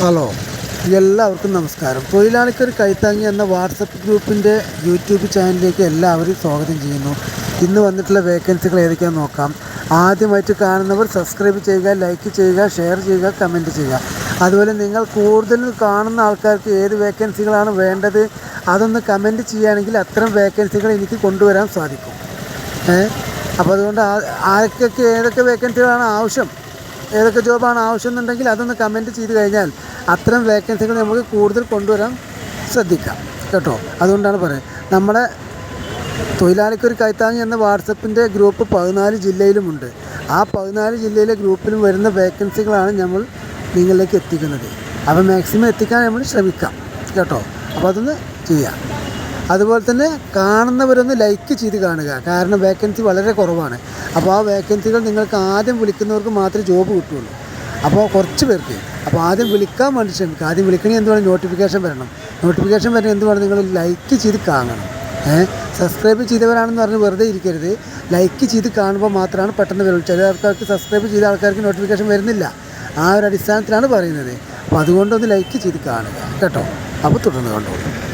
Hello എല്ലാവർക്കും നമസ്കാരം. തൊഴിലാളിക്കൊരു കൈത്താങ്ങി എന്ന വാട്സപ്പ് ഗ്രൂപ്പിന്റെ യൂട്യൂബ് ചാനലിലേക്ക് എല്ലാവരും സ്വാഗതം ചെയ്യുന്നു. ഇന്ന് വന്നിട്ടുള്ള വേക്കൻസികൾ ഏതൊക്കെയാണെന്ന് നോക്കാം. ആദ്യമായിട്ട് കാണുന്നവർ സബ്സ്ക്രൈബ് ചെയ്യുക ലൈക്ക് ചെയ്യുക ഷെയർ ചെയ്യുക കമന്റ് ചെയ്യുക. അതുപോലെ നിങ്ങൾ കൂടുതലും കാണുന്ന ആൾക്കാർക്ക് ഏത് വേക്കൻസികളാണ് വേണ്ടത് അതൊന്ന് കമന്റ് ചെയ്യുകയാണെങ്കിൽ അത്തരം വേക്കൻസികൾ എനിക്ക് കൊണ്ടുവരാൻ സാധിക്കും. അപ്പോൾ അതുകൊണ്ട് ആർക്കൊക്കെ ഏതൊക്കെ വേക്കൻസികളാണ് ആവശ്യം? ഏതൊക്കെ ജോബാണ് ആവശ്യം എന്നുണ്ടെങ്കിൽ അതൊന്ന് കമന്റ് ചെയ്ത് കഴിഞ്ഞാൽ അത്തരം വേക്കൻസികൾ നമുക്ക് കൂടുതൽ കൊണ്ടുവരാൻ ശ്രദ്ധിക്കാം. കേട്ടോ? അതുകൊണ്ടാണ് പറയുന്നത്. നമ്മുടെ തൊഴിലാളിക്കൊരു കൈത്താങ്ങി എന്ന വാട്സപ്പിന്റെ ഗ്രൂപ്പ് പതിനാല് ജില്ലയിലുമുണ്ട്. ആ പതിനാല് ജില്ലയിലെ ഗ്രൂപ്പിലും വരുന്ന വേക്കൻസികളാണ് നമ്മൾ നിങ്ങളിലേക്ക് എത്തിക്കുന്നത്. അപ്പോൾ മാക്സിമം എത്തിക്കാൻ നമ്മൾ ശ്രമിക്കാം. കേട്ടോ? അപ്പോൾ അതൊന്ന് ചെയ്യാം. അതുപോലെ തന്നെ കാണുന്നവരൊന്ന് ലൈക്ക് ചെയ്ത് കാണുക. കാരണം വേക്കൻസി വളരെ കുറവാണ്. അപ്പോൾ ആ വേക്കൻസികൾ നിങ്ങൾക്ക് ആദ്യം വിളിക്കുന്നവർക്ക് മാത്രമേ ജോബ് കിട്ടുള്ളൂ. അപ്പോൾ കുറച്ച് പേർക്ക്. അപ്പോൾ ആദ്യം വിളിക്കാൻ വേണ്ടി ശ്രമിക്കുക. ആദ്യം വിളിക്കണേ എന്ത് വേണം നോട്ടിഫിക്കേഷൻ വരണം. നോട്ടിഫിക്കേഷൻ വരണം എന്ത് വേണം നിങ്ങൾ ലൈക്ക് ചെയ്ത് കാണണം. ഏഹ് സബ്സ്ക്രൈബ് ചെയ്തവരാണെന്ന് പറഞ്ഞ് വെറുതെ ഇരിക്കരുത്. ലൈക്ക് ചെയ്ത് കാണുമ്പോൾ മാത്രമാണ് പെട്ടെന്ന് വരുള്ളൂ. ചില ആൾക്കാർക്ക് സബ്സ്ക്രൈബ് ചെയ്ത ആൾക്കാർക്ക് നോട്ടിഫിക്കേഷൻ വരുന്നില്ല. ആ ഒരു അടിസ്ഥാനത്തിലാണ് പറയുന്നത്. അപ്പോൾ അതുകൊണ്ടൊന്ന് ലൈക്ക് ചെയ്ത് കാണുക. കേട്ടോ? അപ്പോൾ തുടർന്ന് കണ്ടോളൂ.